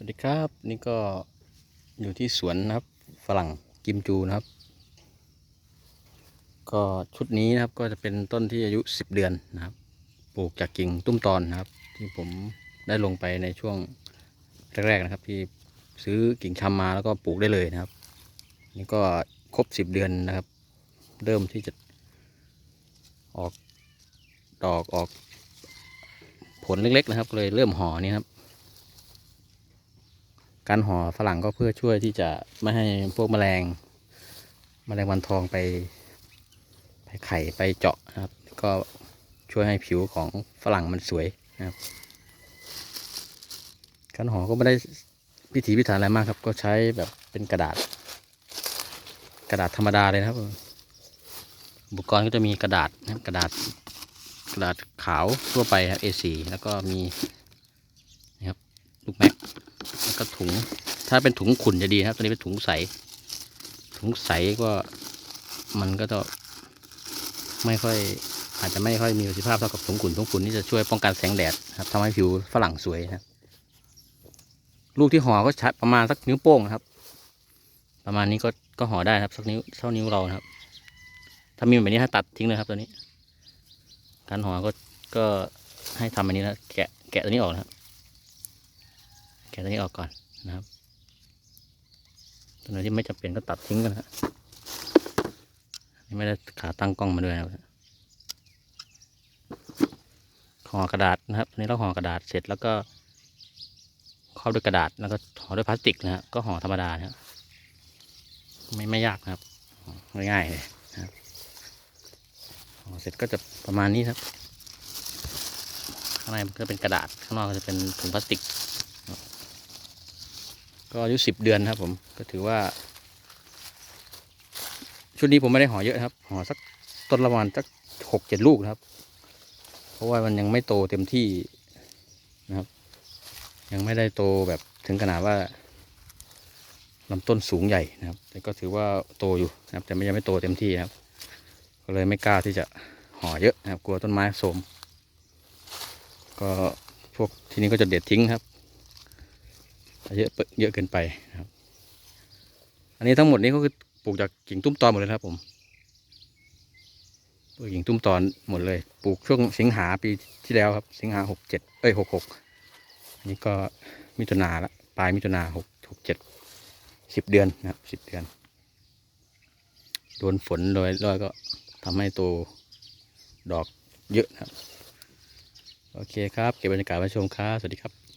สวัสดีครับนี่ก็อยู่ที่สวนนะครับฝรั่งกิมจูนะครับ ก็ชุดนี้นะครับก็จะเป็นต้นที่อายุ 10 เดือนนะครับ ปลูกจากกิ่งตุ้มตอนนะครับ ที่ผมได้ลงไปในช่วงแรกๆนะครับ ที่ซื้อกิ่งชำมาแล้วก็ปลูกได้เลยนะครับ นี่ก็ครบ 10 เดือนนะครับ เริ่มที่จะออกดอกออกผลเล็กๆนะครับเลยเริ่มห่อนี่ครับ การห่อฝรั่งก็เพื่อช่วยที่จะไม่ให้พวกแมลงแมลงวันทองไปไปไข่ไปเจาะนะครับ ก็ช่วยให้ผิวของฝรั่งมันสวยนะครับการห่อก็ไม่ได้พิถีพิถันอะไรมากครับ ก็ใช้แบบเป็นกระดาษ กระดาษธรรมดาเลยนะครับอุปกรณ์ก็จะมีกระดาษนะครับกระดาษกระดาษขาวทั่วไปครับ A4 แล้วก็มีนะครับลูกแม็ก ก็ถุง ถ้าเป็นถุงขุ่นจะดีครับ ตัวนี้เป็นถุงใส ถุงใสก็มันก็จะไม่ค่อย อาจจะไม่ค่อยมีประสิทธิภาพเท่ากับถุงขุ่นถุงขุ่นนี่จะช่วยป้องกันแสงแดดครับทำให้ผิวฝรั่งสวยนะครับ ลูกที่ห่อก็ใช้ประมาณสักนิ้วโป้งครับ ประมาณนี้ก็ก็ห่อได้ครับสักนิ้วเท่านิ้วเราครับ ถ้ามีแบบนี้ให้ตัดทิ้งเลยครับตัวนี้ การห่อก็ก็ให้ทำแบบนี้นะแกะแกะตัวนี้ออกนะครับะตัวนี้ออกก่อนนะครับตัวไหนที่ไม่จำเป็นก็ตัดทิ้งกันนะนี่ไม่ได้ขาตั้งกล้องมาด้วยนะห่อกระดาษนะครับอันนี้เราห่อกระดาษเสร็จแล้วก็ครอบด้วยกระดาษแล้วก็ห่อด้วยพลาสติกนะฮะก็ห่อธรรมดานะครับไม่ไม่ยากนะครับง่ายๆเลยนะครับห่อเสร็จก็จะประมาณนี้ครับข้างในมันก็เป็นกระดาษข้างนอกก็จะเป็นถุงพลาสติก ก็อายุสิบเดือนครับ ผมก็ถือว่า ชุดนี้ผมไม่ได้ห่อเยอะครับห่อสักต้นละมาณสักหกเจ็ดลูกนะครับ เพราะว่ามันยังไม่โตเต็มที่นะครับ ยังไม่ได้โตแบบถึงขนาดว่าลำต้นสูงใหญ่นะครับ แต่ก็ถือว่าโตอยู่นะครับ แต่ไม่ยังไม่โตเต็มที่นะครับ ก็เลยไม่กล้าที่จะห่อเยอะนะครับ กลัวต้นไม้โทมก็พวกที่นี้ก็จะเด็ดทิ้งครับ เยอะเยอะเกินไปนะครับ อันนี้ทั้งหมดนี้ก็คือปลูกจากกิ่งตุ้มตอนหมดเลยครับผมปลูกกิ่งตุ้มตอนหมดเลย ปลูกช่วงสิงหาปีที่แล้วครับ สิงหาหกเจ็ดเอ้ยหกหกอันนี้ก็มิถุนาละปลายมิถุนาหกหกเจ็ดสิบเดือนนะครับสิบเดือน โดนฝนโดยร้อยก็ทำให้โตดอกเยอะนะครับ โอเคครับ เก็บบรรยากาศไว้ชมครับ สวัสดีครับ